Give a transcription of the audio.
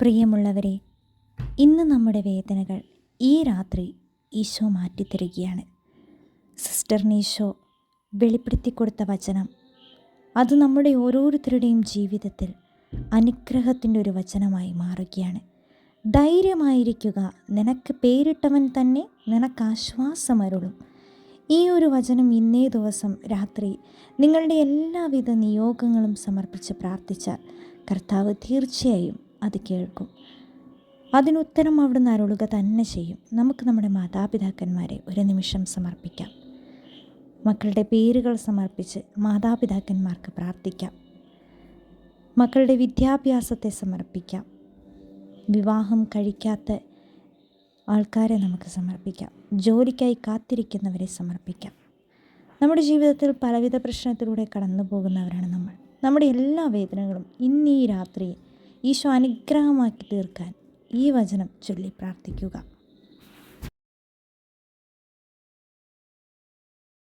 പ്രിയമുള്ളവരെ ഇന്ന് നമ്മുടെ വേദനകൾ ഈ രാത്രി ഈശോ മാറ്റിത്തരികയാണ്. സിസ്റ്ററിന് വെളിപ്പെടുത്തി കൊടുത്ത വചനം അത് നമ്മുടെ ഓരോരുത്തരുടെയും ജീവിതത്തിൽ അനുഗ്രഹത്തിന്റെ ഒരു വചനമായി മാറുകയാണ്. ധൈര്യമായിരിക്കുക നിനക്ക് പേരിട്ടവൻ തന്നെ നിനക്ക് ആശ്വാസമരുളും ഈ ഒരു വചനം ഇന്നേ ദിവസം രാത്രി നിങ്ങളുടെ എല്ലാവിധ നിയോഗങ്ങളും സമർപ്പിച്ച് പ്രാർത്ഥിച്ചാൽ കർത്താവ് തീർച്ചയായും അത് കേൾക്കും. അതിനുത്തരം അവിടുന്ന് അരുളുക തന്നെ ചെയ്യും. നമുക്ക് നമ്മുടെ മാതാപിതാക്കന്മാരെ ഒരു നിമിഷം സമർപ്പിക്കാം. മക്കളുടെ പേരുകൾ സമർപ്പിച്ച് മാതാപിതാക്കന്മാർക്ക് പ്രാർത്ഥിക്കാം. മക്കളുടെ വിദ്യാഭ്യാസത്തെ സമർപ്പിക്കാം. വിവാഹം കഴിക്കാത്ത ആൾക്കാരെ നമുക്ക് സമർപ്പിക്കാം. ജോലിക്കായി കാത്തിരിക്കുന്നവരെ സമർപ്പിക്കാം. നമ്മുടെ ജീവിതത്തിൽ പലവിധ പ്രശ്നത്തിലൂടെ കടന്നു പോകുന്നവരാണ് നമ്മൾ. നമ്മുടെ എല്ലാ വേദനകളും ഇന്നീ ഈ രാത്രി ഈശോ അനുഗ്രഹമാക്കി തീർക്കാൻ ഈ വചനം ചൊല്ലി പ്രാർത്ഥിക്കുക.